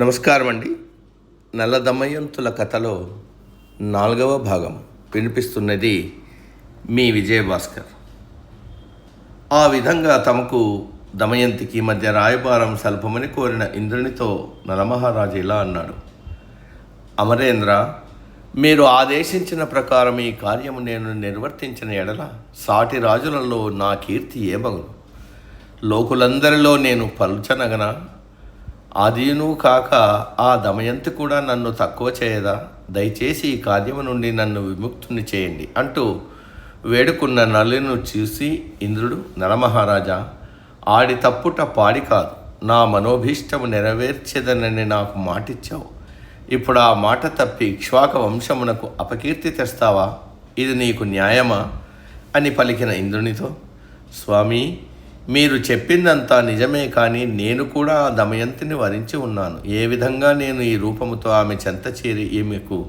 నమస్కారం అండి నల్ల దమయంతుల కథలో నాలుగవ భాగం వినిపిస్తున్నది మీ విజయభాస్కర్. ఆ విధంగా తమకు దమయంతికి మధ్య రాయబారం సల్పమని కోరిన ఇంద్రునితో నలమహారాజు ఇలా అన్నాడు. అమరేంద్ర మీరు ఆదేశించిన ప్రకారం ఈ కార్యము నేను నిర్వర్తించిన ఎడల సాటి రాజులలో నా కీర్తి ఏమగును లోకులందరిలో నేను పలుచనగన? అదీను కాక ఆ దమయంతి కూడా నన్ను తక్కువ చేయదా? దయచేసి ఈ కార్యము నుండి నన్ను విముక్తుని చేయండి అంటూ వేడుకున్న నలును చూసి ఇంద్రుడు నరమహారాజా ఆడి తప్పుట పాడి కాదు. నా మనోభీష్టము నెరవేర్చేదనని నాకు మాటిచ్చావు. ఇప్పుడు ఆ మాట తప్పి ఇక్ష్వాక వంశమునకు అపకీర్తి తెస్తావా? ఇది నీకు న్యాయమా? అని పలికిన ఇంద్రునితో స్వామి మీరు చెప్పిందంతా నిజమే కానీ నేను కూడా ఆ దమయంతిని వరించి ఉన్నాను. ఏ విధంగా నేను ఈ రూపముతో ఆమె చెంత చేరి ఈమెకు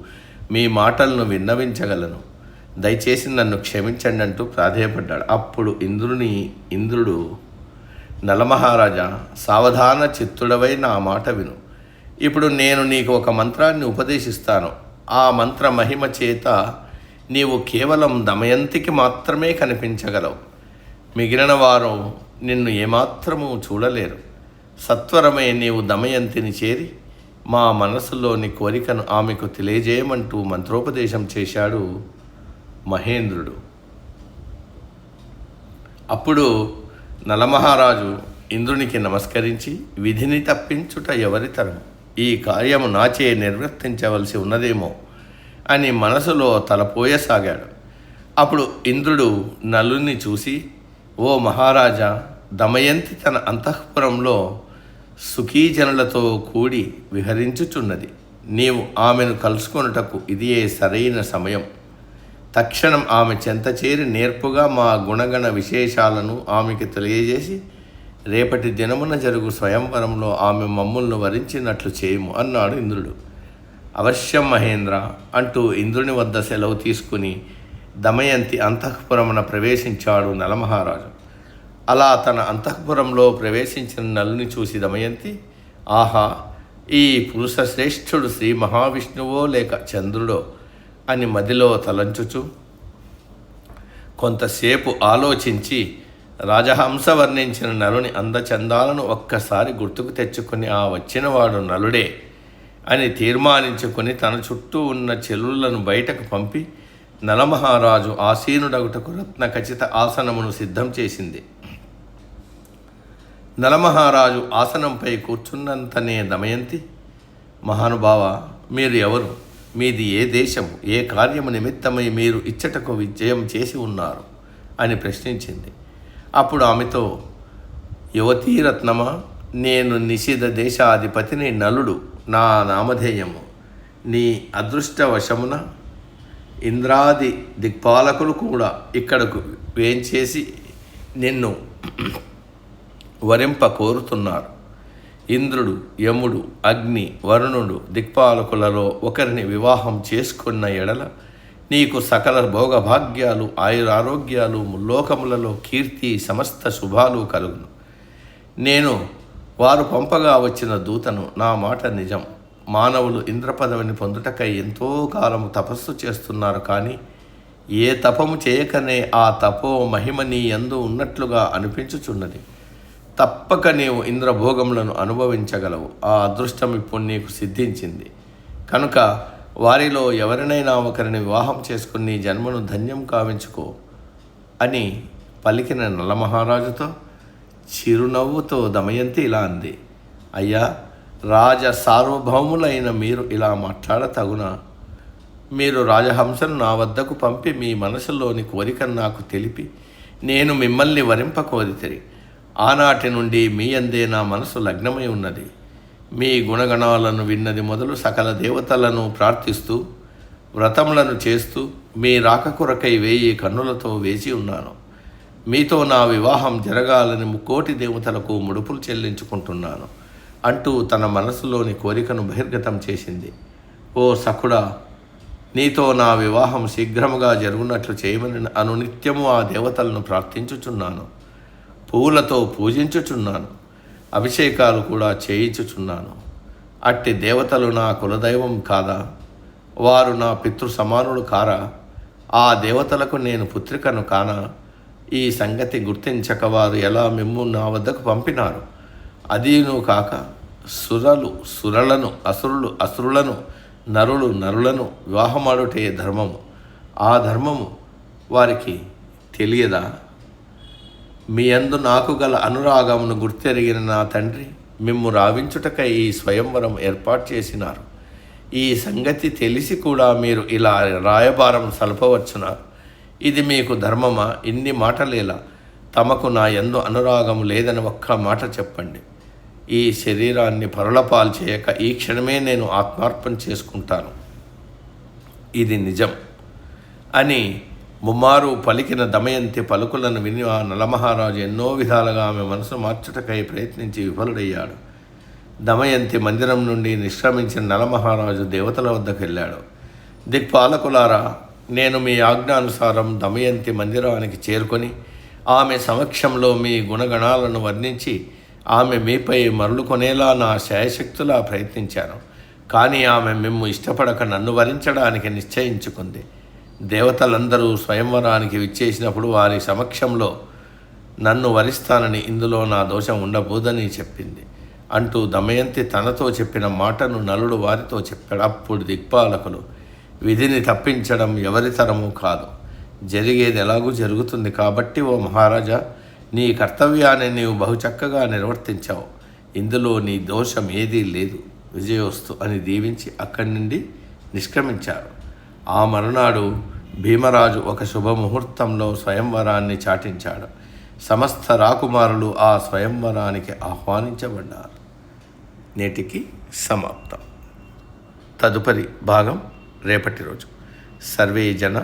మీ మాటలను విన్నవించగలను? దయచేసి నన్ను క్షమించండి అంటూ ప్రాధేయపడ్డాడు. అప్పుడు ఇంద్రుని ఇంద్రుడు నలమహారాజా సావధాన చిత్తుడవై నా మాట విను. ఇప్పుడు నేను నీకు ఒక మంత్రాన్ని ఉపదేశిస్తాను. ఆ మంత్ర మహిమ చేత నీవు కేవలం దమయంతికి మాత్రమే కనిపించగలవు. మిగిలిన వారు నిన్ను ఏమాత్రము చూడలేరు. సత్వరమే నీవు దమయంతిని చేరి మా మనసులోని కోరికను ఆమెకు తెలియజేయమంటూ మంత్రోపదేశం చేశాడు మహేంద్రుడు. అప్పుడు నలమహారాజు ఇంద్రునికి నమస్కరించి విధిని తప్పించుట ఎవరితరం ఈ కార్యము నాచే నిర్వర్తించవలసి ఉన్నదేమో అని మనసులో తలపోయసాగాడు. అప్పుడు ఇంద్రుడు నలుని చూసి ఓ మహారాజా దమయంతి తన అంతఃపురంలో సుఖీజనులతో కూడి విహరించుచున్నది. నీవు ఆమెను కలుసుకొనుటకు ఇదియే సరైన సమయం. తక్షణం ఆమె చెంత చేరి నేర్పుగా మా గుణగణ విశేషాలను ఆమెకి తెలియజేసి రేపటి దినమున జరుగు స్వయంవరంలో ఆమె మమ్ములను వరించినట్లు చేయము అన్నాడు ఇంద్రుడు. అవశ్యం మహేంద్ర అంటూ ఇంద్రుని వద్ద సెలవు తీసుకుని దమయంతి అంతఃపురమున ప్రవేశించాడు నలమహారాజు. అలా తన అంతఃపురంలో ప్రవేశించిన నలుని చూసి దమయంతి ఆహా ఈ పురుష శ్రేష్ఠుడు శ్రీ మహావిష్ణువో లేక చంద్రుడో? అని మదిలో తలంచుచు కొంతసేపు ఆలోచించి రాజహంస వర్ణించిన నలుని అందచందాలను ఒక్కసారి గుర్తుకు తెచ్చుకుని ఆ వచ్చినవాడు నలుడే అని తీర్మానించుకుని తన చుట్టూ ఉన్న చెల్లులను బయటకు పంపి నలమహారాజు ఆసీనుడగుటకు రత్న ఖచ్చిత ఆసనమును సిద్ధం చేసింది. నలమహారాజు ఆసనంపై కూర్చున్నంతనే దమయంతి మహానుభావ మీరు ఎవరు? మీది ఏ దేశము? ఏ కార్యము నిమిత్తమై మీరు ఇచ్చటకు విజయం చేసి ఉన్నారు? అని ప్రశ్నించింది. అప్పుడు ఆమెతో యువతీరత్నమా నేను నిషిధ దేశాధిపతిని నలుడు నా నామధేయము. నీ అదృష్టవశమున ఇంద్రాది దిక్పాలకులు కూడా ఇక్కడకు వేంచేసి నిన్ను వరింప కోరుతున్నారు. ఇంద్రుడు యముడు అగ్ని వరుణుడు దిక్పాలకులలో ఒకరిని వివాహం చేసుకున్న ఎడల నీకు సకల భోగభాగ్యాలు ఆయురారోగ్యాలు ముల్లోకములలో కీర్తి సమస్త శుభాలు కలుగును. నేను వారు పంపగా వచ్చిన దూతను నా మాట నిజం మానవులు ఇంద్రపదవిని పొందుటకై ఎంతో కాలము తపస్సు చేస్తున్నారు కానీ ఏ తపము చేయకనే ఆ తపో మహిమ నీ ఎందు ఉన్నట్లుగా అనిపించుచున్నది. తప్పక నీవు ఇంద్రభోగములను అనుభవించగలవు. ఆ అదృష్టం ఇప్పుడు నీకు సిద్ధించింది. కనుక వారిలో ఎవరినైనా ఒకరిని వివాహం చేసుకుని నీ జన్మను ధన్యం కావించుకో అని పలికిన నలమహారాజుతో చిరునవ్వుతో దమయంతి ఇలా అంది. అయ్యా రాజ సార్వభౌములైన మీరు ఇలా మాట్లాడతగునా? మీరు రాజహంసను నా వద్దకు పంపి మీ మనసులోని కోరికను నాకు తెలిపి నేను మిమ్మల్ని వరింప కోరితిరి ఆనాటి నుండి మీ అందే నా మనసు లగ్నమై ఉన్నది. మీ గుణగణాలను విన్నది మొదలు సకల దేవతలను ప్రార్థిస్తూ వ్రతములను చేస్తూ మీ రాక కొరకై వేయి కన్నులతో వేచి ఉన్నాను. మీతో నా వివాహం జరగాలని ముక్కోటి దేవతలకు ముడుపులు చెల్లించుకుంటున్నాను. అంటూ తన మనసులోని కోరికను బహిర్గతం చేసింది. ఓ సఖుడా నీతో నా వివాహం శీఘ్రముగా జరుగునట్లు చేయమని అనునిత్యము ఆ దేవతలను ప్రార్థించుచున్నాను. పువ్వులతో పూజించుచున్నాను. అభిషేకాలు కూడా చేయించుచున్నాను. అట్టి దేవతలు నా కులదైవం కాదా? వారు నా పితృ సమానుడు కారా? ఆ దేవతలకు నేను పుత్రికను కానా? ఈ సంగతి గుర్తించక వారు ఎలా మిమ్ము నా వద్దకు పంపినారు? అదీను కాక సురలు సురలను అసురులు అసురులను నరులు నరులను వివాహమాడుటే ధర్మము. ఆ ధర్మము వారికి తెలియదా? మీ అందు నాకు గల అనురాగమును గుర్తెరిగిన నా తండ్రి మిమ్ము రావించుటకై ఈ స్వయంవరం ఏర్పాటు చేసినారు. ఈ సంగతి తెలిసి కూడా మీరు ఇలా రాయబారం సలపవచ్చున్నారు ఇది మీకు ధర్మమా? ఇన్ని మాటలేలా? తమకు నా ఎందు అనురాగం లేదని ఒక్క మాట చెప్పండి. ఈ శరీరాన్ని పరులపాలు చేయక ఈ క్షణమే నేను ఆత్మార్పణ చేసుకుంటాను. ఇది నిజం. అని ముమ్మారు పలికిన దమయంతి పలుకులను విని ఆ నలమహారాజు ఎన్నో విధాలుగా ఆమె మనసు మార్చుటకై ప్రయత్నించి విఫలుడయ్యాడు. దమయంతి మందిరం నుండి నిష్క్రమించిన నలమహారాజు దేవతల వద్దకు వెళ్ళాడు. దిక్పాలకులారా నేను మీ ఆజ్ఞానుసారం దమయంతి మందిరానికి చేరుకొని ఆమె సమక్షంలో మీ గుణగణాలను వర్ణించి ఆమె మీపై మరలుకొనేలా నా శాయశక్తులా ప్రయత్నించాను. కానీ ఆమె మిమ్ము ఇష్టపడక నన్ను వరించడానికి నిశ్చయించుకుంది. దేవతలందరూ స్వయంవరానికి విచ్చేసినప్పుడు వారి సమక్షంలో నన్ను వరిస్తానని ఇందులో నా దోషం ఉండబోదని చెప్పింది అంటూ దమయంతి తనతో చెప్పిన మాటను నలుడు వారితో చెప్పాడు. అప్పుడు దిక్పాలకులు విధిని తప్పించడం ఎవరితరము కాదు. జరిగేది ఎలాగూ జరుగుతుంది కాబట్టి ఓ మహారాజా నీ కర్తవ్యాన్ని నీవు బహుచక్కగా నిర్వర్తించావు. ఇందులో నీ దోషం ఏదీ లేదు. విజయోస్తు అని దీవించి అక్కడి నుండి నిష్క్రమించారు. ఆ మరునాడు భీమరాజు ఒక శుభముహూర్తంలో స్వయంవరాన్ని చాటించాడు. సమస్త రాకుమారులు ఆ స్వయంవరానికి ఆహ్వానించబడ్డారు. నేటికి సమాప్తం. తదుపరి భాగం రేపటి రోజు. సర్వే జన